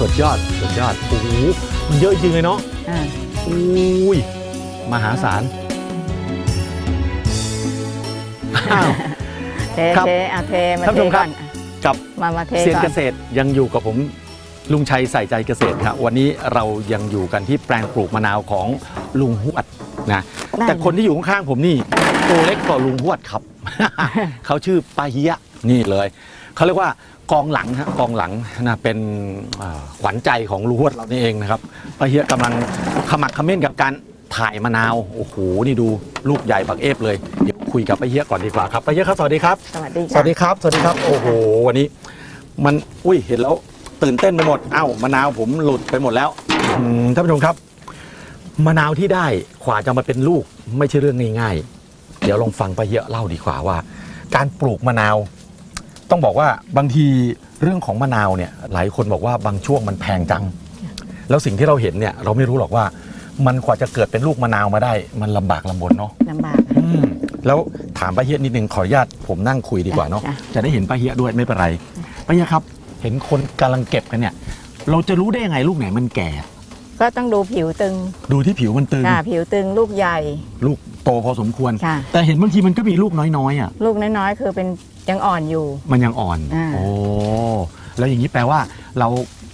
สุดยอดสุดยอดโอ้โหมันเยอะจริงเลยเนาะอ่าอุ้ยมหาศาลอ้าว เทครับเทเอาเทมาท่านเทผู้ชมครัก่อบนกับ มามาเทเซียนก่อเกนษตรยังอยู่กับผมลุงชัยใส่ใจเกษตรครับวันนี้เรายังอยู่กันที่แปลงปลูกมะนาวของลุงหวดนะได้แต่คนที่อยู่ข้างๆผมนี่ตัวเล็กกว่าลุงหวดครับ เขาชื่อปาเฮียนี่เลย เขาเรียกว่ากองหลังฮะกองหลังนะเป็นอ่าขวัญใจของลุงหวดเรานี่เองนะครับปาเฮียกำลังขมักเขม้นกับการถ่ายมะนาวโอ้โหนี่ดูลูกใหญ่บักเอฟเลยเดี๋ยวคุยกับปาเฮียก่อนดีกว่าครับปาเฮียครับสวัสดีครับ สวัสดีสวัสดีครับ สวัสดีครับ โอ้โห วันนี้ มัน อุ้ย เห็นแล้ว ตื่นเต้นไปหมด เอ้ามะนาวผมหลุดไปหมดแล้วอืมท่านผู้ชมครับ มะนาวที่ได้ขวาจะมาเป็นลูก ไม่ใช่เรื่องง่ายๆ เดี๋ยวลองฟังไปเยอะเล่าดีกว่าว่า การปลูกมะนาว ต้องบอกว่าบางทีเรื่องของมะนาวเนี่ยหลายคนบอกว่าบางช่วงมันแพงจัง แล้วสิ่งที่เราเห็นเนี่ยเราไม่รู้หรอกว่ามันกว่าจะเกิดเป็นลูกมะนาวมาได้ มันลำบากลำบนเนาะลำบาก อืมแล้วถามป้าเฮียนิดนึงขออนุญาตผมนั่งคุยดีกว่าเนาะจ้ะ จะได้เห็นป้าเฮียด้วยไม่เป็นไรป้าเฮียครับ เห็นคนกำลังเก็บกันเนี่ย เราจะรู้ได้ยังไงลูกไหนมันแก่ ก็ต้องดูผิวตึงดูที่ผิวมันตึงค่ะผิวตึงลูกใหญ่ ลูกโตพอสมควร ค่ะ แต่เห็นบางทีมันก็มีลูกน้อยๆอะ ลูกน้อยๆ คือเป็น ยังอ่อนอยู่ มันยังอ่อน อ่า โอ้ แล้วอย่างนี้แปลว่า เรา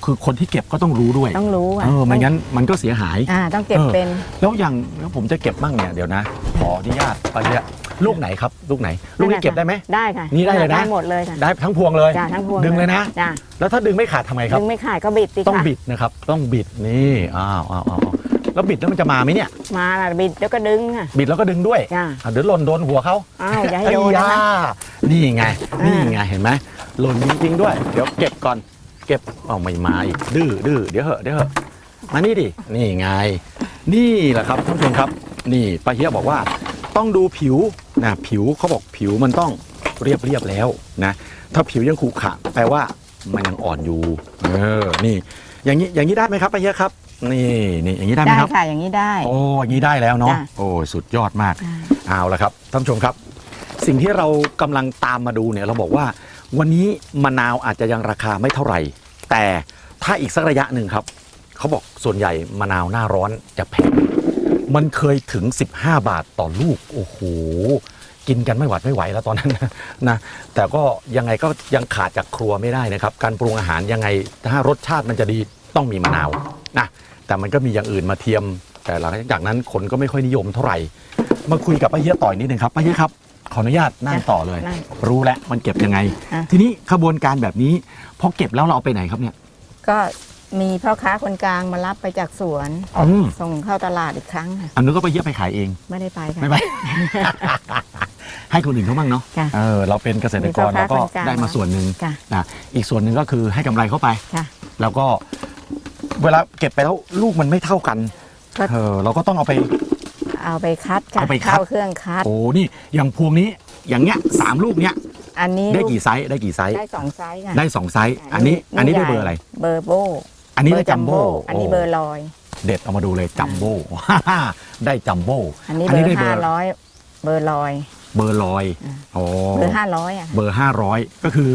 คือคนที่เก็บก็ต้องรู้ด้วย ต้องรู้อะเออไม่งั้นมันก็เสียหาย อ่าต้องเก็บเออเป็น แล้วอย่างแล้วผมจะเก็บบ้างเนี่ยเดี๋ยวนะ ขออนุญาตป้าเฮียลูกไหนครับ ลูกไหน ลูกนี้เก็บได้ไหม ได้ค่ะนี่ได้เลยนะ ได้หมดเลยค่ะได้ทั้งพวงเลย จ้าทั้งพวงดึงเลยนะ จ้าแล้วถ้าดึงไม่ขาดทำไงครับ ดึงไม่ขาดก็บิดดิต้องค่ะ บิดนะครับ ต้องบิดนี่อ้าวอ้าวอ้าวอ้าว แล้วบิดแล้วมันจะมาไหมเนี่ย มาละบิดแล้วก็ดึงอะ บิดแล้วก็ดึงด้วยจ้าอะเดี๋ยวหล่นโดนหัวเขาอ้าวอย่าให้โดนไอ้นะยาคะนี่ไง อ่านี่ นี่ไงเห็นไหมหล่นจริงๆด้วย เดี๋ยวเก็บก่อน เก็บเอาไม่มาอีกดื้อดื้อเดี๋ยวเหอะเดี๋ยวเหอะมานี่ดินี่ไง นี่แหละครับท่านผู้ชมครับ นี่ป้าเฮียบอกว่า ต้องดูผิวนะผิวเขาบอกผิวมันต้องเรียบเรียบๆแล้วนะ ถ้าผิวยังขรุขระแปลว่ามันยังอ่อนอยู่ เออนี่ อย่างนี้อย่างนี้ได้ไหมครับป้าเฮียครับ นี่นี่อย่างนี้ได้ไหมได้ครับ ค่ะอย่างนี้ได้ โอ้อย่างนี้ได้แล้วเนาะ จ้ะโอ้ สุดยอดมากจ้ะเอาละครับ ท่านผู้ชมครับ สิ่งที่เรากำลังตามมาดูเนี่ยเราบอกว่า วันนี้มะนาวอาจจะยังราคาไม่เท่าไหร่ แต่ถ้าอีกสักระยะหนึ่งครับ เขาบอกส่วนใหญ่มะนาวหน้าร้อนจะแพง มันเคยถึง 15 บาทต่อลูก โอ้โห กินกันไม่หวัดไม่ไหวแล้วตอนนั้นนะนะ แต่ก็ยังไงก็ยังขาดจากครัวไม่ได้นะครับ การปรุงอาหารยังไงถ้ารสชาติมันจะดีต้องมีมะนาว นะแต่มันก็มีอย่างอื่นมาเทียม แต่หลังจากนั้นคนก็ไม่ค่อยนิยมเท่าไหร่ มาคุยกับป้าเฮียต่อยนิดนึงครับป้าเฮียครับขออนุญาตนั่งต่อเลย นั่งรู้แล้วมันเก็บยังไง อะ ทีนี้ขบวนการแบบนี้พอเก็บแล้วเราเอาไปไหนครับเนี่ย ก็มีพ่อค้าคนกลางมารับไปจากสวน อืม ส่งเข้าตลาดอีกครั้งค่ะอันนู้นก็ไปเฮียไปขายเองไม่ได้ไปค่ะ ไม่ไป ให้คนอื่นเขาบ้างเนาะค่ะเออเราเป็นเกษตรกรมีพ่อค้าเราก็คนกลางได้มาส่วนหนึ่งค่ะนะอีกส่วนหนึ่งก็คือให้กำไรเข้าไป ค่ะ แล้วก็ เวลาเก็บไปแล้วลูกมันไม่เท่ากันก็เออเราก็ต้องเอาไป เอาไปคัดค่ะเอาไปคัด เข้าเครื่องคัด โอ้นี่อย่างพวงนี้อย่างเงี้ยสามลูกเนี้ยอันนี้ได้ลูกี่ไซส์ได้กี่ไซส์ได้สองไซส์ค่ะได้สองไซส์อันนี้อันนี้ได้เบอร์อะไร เบอร์โบอันนี้ได้จัมโบ้อันนี้เบอร์ลอย เด็ดเอามาดูเลยจัมโบ้ ได้จัมโบ้อันนี้เบอได้ร์ห้าร้อยเบอร์ลอย เบอร์ลอยอ่าโอ้เบอร์ห้าร้อยอะเบอร์ห้าร้อยก็คือ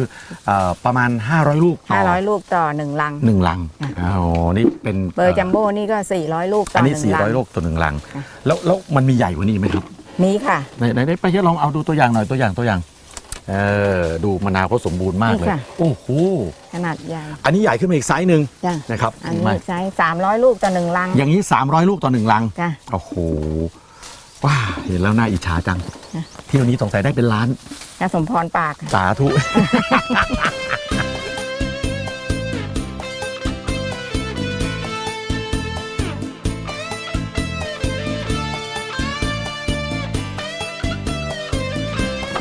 เอ่อประมาณ500ลูกต่ห้าร้อยลูกต่อหนึ่งลัง หนึ่งลังอะอ๋อนี่เป็นเบอร์จัมโบ้นี่ก็สี่ร้อยลูกต่อัอนหนี้นึ่งสี่ลัร้อยงลูกต่อหนึ่งลัง อะ แล้วแล้วมันมีใหญ่กว่านี้ไหมครับมีค่ะ ไหนไหนได้ไปเยอะลองเอาดูตัวอย่างหน่อยตัวอย่างตัวอย่างเออดูมะนาวเขาสมบูรณ์มากเลย นี่ค่ะ โอ้โหขนาดใหญ่อันนี้ใหญ่ขึ้นมาอีกไซส์หนึ่งจ้ะนะครับอันเห็นนี้ไหมไซส์สามร้อยลูกต่อหนึ่งลังอย่างนี้ 300 ลูกต่อหนึ่งลัง จ้ะโอ้โห ว้าเห็นแล้วน่าอิจฉาจังนะเที่ยวนี้สงสัยได้เป็นล้านกระสมพรปากค่ะสาธุ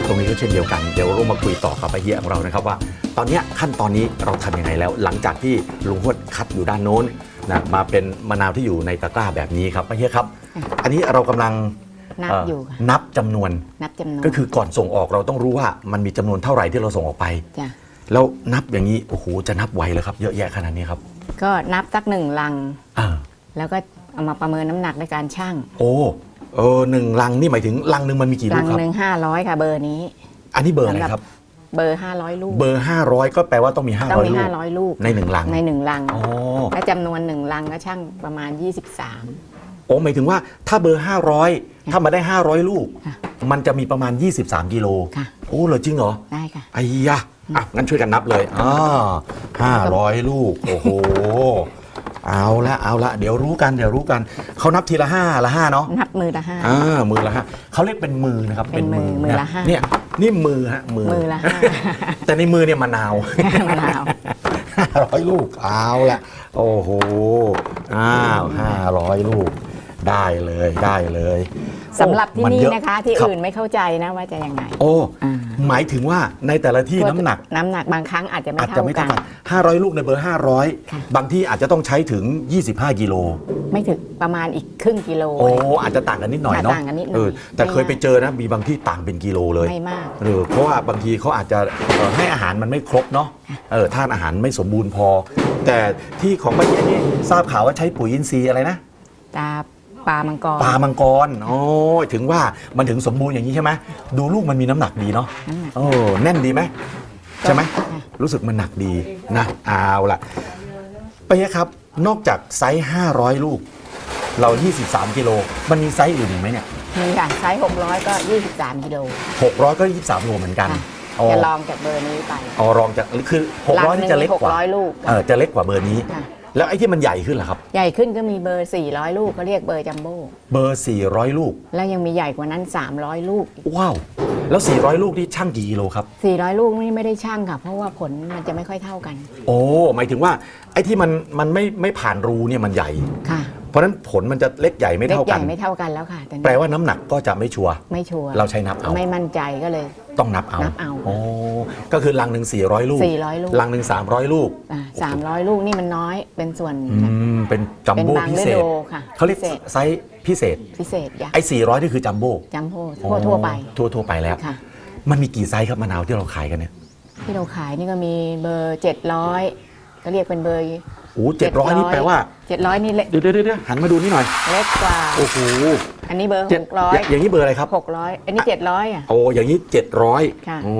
ตรงนี้ก็เช่นเดียวกัน เดี๋ยวเรามาคุยต่อกับไอเฮียของเรานะครับว่า ตอนเนี้ยขั้นตอนนี้เราทำยังไงแล้ว หลังจากที่ลุงฮวดคัดอยู่ด้านโน้นนะมาเป็นมะนาวที่อยู่ในตะกร้าแบบนี้ครับไอเฮียครับ อันนี้เรากำลัง นับเอ่ออยู่ค่ะนับจำนวน นับจำนวนก็คือก่อนส่งออกเราต้องรู้ว่ามันมีจำนวนเท่าไหร่ที่เราส่งออกไป จ้ะแล้วนับอย่างนี้โอ้โหจะนับไหวเลยครับ เยอะแยะขนาดนี้ครับก็นับสักหนึ่งลัง อ่าแล้วก็เอามาประเมินน้ำหนักในการชั่งโอ้เออหนึ่งลังนี่หมายถึงลังหนึ่งมันมีกี่ลูลักงครับ หนึ่งห้าร้อยค่ะเบอร์นี้ อันนี้เบอร์อะไรครับ เบอร์500ลูก เบอร์ 500 ก็แปลว่าต้องมี ต้องมี500 ลูก500ลูกในหนึ่งลัง ในหนึ่งลังอ๋อและจำนวนหนึ่งลังก็ช่างประมาณ 23 โอ้หมายถึงว่าถ้าเบอร์ 500 ถ้ามาได้ 500 ลูก ค่ะมันจะมีประมาณ 23 กิโลค่ะ โอ้เหรอจริงเหรอได้ค่ะ ไอ้ยะอะงั้นช่วยกันนับเลยอ่าห้าร้อยลูก โอ้โห เอาละเอาละเดี๋ยวรู้กันเดี๋ยวรู้กันเขานับทีละห้าละห้าเนาะ นับมือละห้า อ่ามือละห้าเขาเรียกเป็นมือนะครับเป็นมือมือละนห้า เนี่ยนี่มือฮะมือมือละห้าแต่ในมือเนี่ยมะนาวมะนาว ห้าร้อยลูกเอาละโอ้โหอ้าวห้าร้อยลูก ได้เลยได้เลยสำหรับที่มันี่เยอนะคะ ที่รับอื่นไม่เข้าใจนะว่าจะยังไง โอ้อ่าหมายถึงว่าในแต่ละที่น้ำหนัก น้ำหนักบางครั้งอาจจะไม่อาจจะเท่าไม่กัเท่าน กัน500 ลูกในเบอร์ค่ะ500 บางที่อาจจะต้องใช้ถึง 25 กิโล ไม่ถึงประมาณอีกครึ่งกิโล โอ้ อาจจะต่างกันนิดหน่อยเนาะต่างกันนิดหน่อยเออแต่ไม่เคยไปเจอนะ มีบางที่ต่างเป็นกิโลเลยไม่มาก เออเพราะว่าบางทีเขาอาจจะเอ่อให้อาหารมันไม่ครบเนาะเออธาตุอาหารไม่สมบูรณ์พอ แต่ที่ของป้าเย็นนี่ทราบข่าวว่าใช้ปุ๋ยอินทรีย์อะไรนะ ตา ปลามังกร ปลามังกรโอ้ยถึงว่ามันถึงสมบูรณ์อย่างนี้ใช่ไหมดูลูกมันมีน้ำหนักดีเนาะน้ำหนักโอ้แน่นดีไหมใช่ไหมค่ะรู้สึกมันหนักดีนะเอาล่ะไปะครับนอกจากไซส์500 ลูก เรา 23กิโลมันมีไซส์อื่นอีกไหมเนี่ยมีค่ะไซส์600 ก็ 23 กิโล600 ก็ 23โลเหมือนกันค่ะอ๋อจะลองจากเบอร์นี้ไปอ๋อรองจากคือ 600นี่จะเล็กกว่า600 ลูก เออจะเล็กกว่าเบอร์นี้ ค่ะ แล้วไอ้ที่มันใหญ่ขึ้นล่ะครับ ใหญ่ขึ้นก็มีเบอร์ 400 ลูกเขาเรียกเบอร์จัมโบ้เบอร์ 400 ลูก แล้วยังมีใหญ่กว่านั้น 300 ลูกว้าว แล้ว 400 ลูกนี่ช่างกี่กิโลครับ 400 ลูกนี่ไม่ได้ช่างค่ะ เพราะว่าผลมันจะไม่ค่อยเท่ากัน โอ้หมายถึงว่าไอ้ที่มันมันไม่ไม่ผ่านรูเนี่ยมันใหญ่ ค่ะ เพราะฉะนั้นผลมันจะเล็กใหญ่ไม่เล็กเท่าใหกัญ่น ไม่เท่ากันแล้วค่ะแต่แปลว่าน้ำหนักก็จะไม่ชัวร์ ไม่ชัวร์เราใช้นับเอา ไม่มั่นใจก็เลย ต้องนับเอานับเอาโอ้ก็คือลังหนึ่ง400 ลูก400ลูก ลังหนึ่ง300 ลูกอ่า300ลูกนี่มันน้อยเป็นส่วนอืมเป็นจัมเป็นโบ้บางพิฤเศษดูค่ะเขาเรียกพิเศษไซส์พิเศษพิเศษใหญ่ไอ้400นี่คือจัมโบ้จัมโบ้ทั่วทั่วไปทั่วทั่วไปแล้ว ค่ะ มันมีกี่ไซส์ครับมะนาวที่เราขายกันเนี่ย ที่เราขายนี่ก็มีเบอร์ 700 ก็เรียกเป็นเบอร์ โอ้เจ็ดร้อยนี่แปลว่า700นี่เล็กเดี๋ยวเดี๋ยวเดี๋ยวหันมาดูนี่หน่อย เล็กกว่า โอ้โห อันนี้เบอร์เจ็ดอย่าง600อย่างนี้เบอร์อะไรครับ600อันนี้700อะ โอ้ อย่างนี้เจ็ดร้อยค่ะโอ้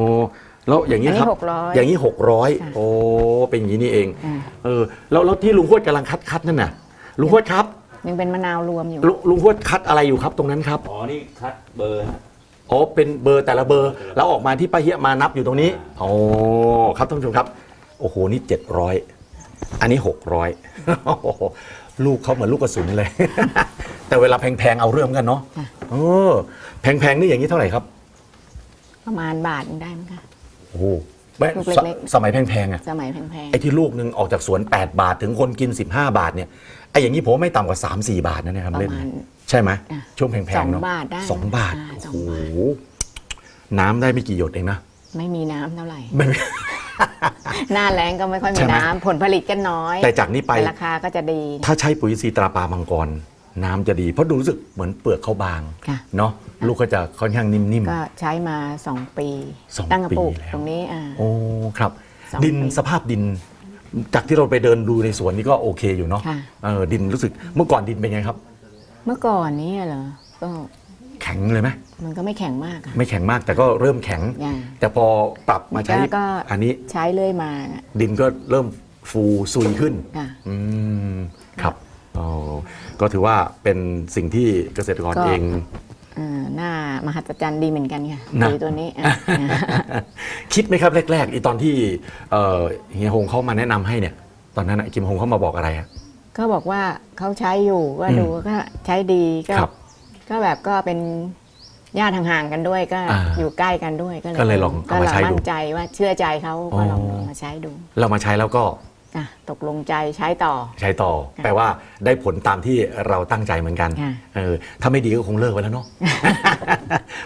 แล้วอย่างนี้อันนี้ครับหกร้อยอย่างนี้หกร้อยค่ะโอ้ เป็นอย่างนี้นี่เองอ่าเออ แล้วแล้วที่ลุงฮวดกำลังคัดคัดนั่นน่ะ ลุงฮวดครับ ยังเป็นมะนาวรวมอยู่ ลุลุงฮวดคัดอะไรอยู่ครับตรงนั้นครับ อ๋อ นี่คัดเบอร์ฮะอ๋อ เป็นเบอร์แต่ละเบอร์ แล้วออกมาที่ป้าเฮียมานับอยู่ตรงนี้ โอ้ ครับท่านผู้ชมครับ โอ้โห นี่เจ็ดร้อย อันนี้หกร้อยลูกเขาเหมือนลูกกระสุนเลย แต่เวลาแพงๆเอาเรื่องเหมือนกันเนาะค่ะ เออแพงๆนี่อย่างนี้เท่าไหร่ครับ ประมาณบาทหนึ่งได้มั้งคะ โอ้โหแม่ลูกสเล็กๆสมัยแพงๆอะสมัยแพงไอ้ที่ลูกหนึ่งออกจากสวน 8 บาทถึงคนกิน 15 บาทเนี่ยไอ้อย่างนี้ผมว่าไม่ต่ำกว่า 3 4 บาทนะเนี่ยครับประเล่นมาณใช่ไหมอะช่วงแพสองงๆเนาะบาทได้สองบาทอ่าสโอ้องโหบาทน้ำได้ไม่กี่หยดเองนะๆไม่มีน้ำเท่าไหร่ ไม่ หน้าแรงก็ไม่ค่อยใช่มีไหมน้ำผลผลิตก็น้อย แต่จากนี้ไปแต่ราคาก็จะดี ถ้าใช้ปุ๋ยอินทรีย์ตราปลามังกรน้ำจะดี เพราะดูรู้สึกเหมือนเปลือกเขาบางค่ะเนาะลูกก็จะค่อนข้างนิ่มก็ใช้มา 2 ปีสองตั้งแต่ปลูกปีแล้วตรงนี้อ่าๆโอ้ครับสองดินปีสภาพดิน จากที่เราไปเดินดูในสวนนี่ก็โอเคอยู่เนาะค่ะเออดินรู้สึกเมื่อก่อนดินเป็นไงครับ เมื่อก่อนนี้เหรอก็แข็งเลยไหมมันก็ไม่แข็งมากอะ ไม่แข็งมากแต่ก็เริ่มแข็ง อ่าแต่พอปรับมาใช้ก็ อันนี้ใช้เรื่อยมาน่ะดินก็เริ่มฟูซุยขึ้น ค่ะ อืมครับอ๋อก็ถือว่าเป็นสิ่งที่เกษตรกรก็ เอง อ่าหน้ามหัศจรรย์ดีเหมือนกันค่ะนะปุ๋ยตัวนี้อะ คิดไหมครับแรกๆอีตอนที่เอ่อเฮียฮงเขามาแนะนำให้เนี่ย ตอนนั้นน่ะกิมฮงเขามาบอกอะไรอะ ก็บอกว่าเขาใช้อยู่ก็อืมดูก็ใช้ดีก็ครับ ก็แบบก็เป็นญาติห่างๆกันด้วยก็อ่าอยู่ใกล้กันด้วยก็เลยก็เลยลองก็เอามาลองใช้ดูมั่นใจว่าเชื่อใจเขาก็ลองอ๋อมาใช้ดูเรามาใช้แล้วก็อะตกลงใจใช้ต่อ ใช้ต่อ แปลว่าได้ผลตามที่เราตั้งใจเหมือนกันค่ะเออถ้าไม่ดีก็คงเลิกไปแล้วเนาะ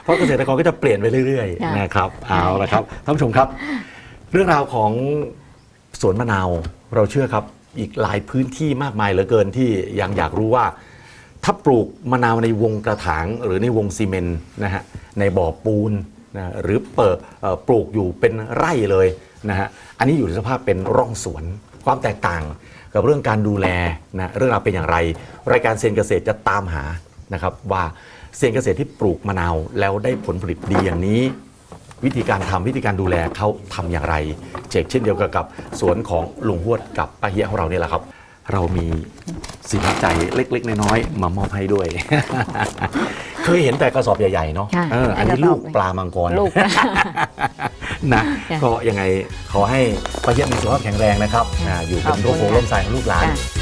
เพราะเกษตรกรก็จะเปลี่ยนไปเรื่อยค่ะ ๆนะครับเอาละครับท่านผู้ชมครับ เรื่องราวของสวนมะนาวเราเชื่อครับ อีกหลายพื้นที่มากมายเหลือเกินที่ยังอยากรู้ว่า ถ้าปลูกมะนาวในวงกระถางหรือในวงซีเมนต์นะฮะในบ่อปูนนะหรือเปิดปลูกอยู่เป็นไร่เลยนะฮะอันนี้อยู่ในสภาพเป็นร่องสวนความแตกต่างกับเรื่องการดูแลนะเรื่องราวเป็นอย่างไร รายการเซียนเกษตรจะตามหานะครับว่าเซียนเกษตรที่ปลูกมะนาวแล้วได้ผลผลิตดีอย่างนี้ วิธีการทำวิธีการดูแลเขาทำอย่างไรเชกเช่นเดียวกับกับสวนของลุงฮวดกับป้าเฮียของเราเนี่ยแหละครับ เรามีสินน้ำใจเล็ก ๆ น้อยๆมามอบให้ด้วย เคยเห็นแต่กระสอบใหญ่ ๆ เนาะค่ะเอออันนี้แต่กระสลูอบกปลามังกรลูก นะจ้ะก็ยังไงขอให้ป้าเยี่ยมมีสุขภาพแข็งแรงนะครับค่ะอ่าอยู่ขเป็อบนคุณร่มโพค่ะร่มใสของลูกหลานจ้ะ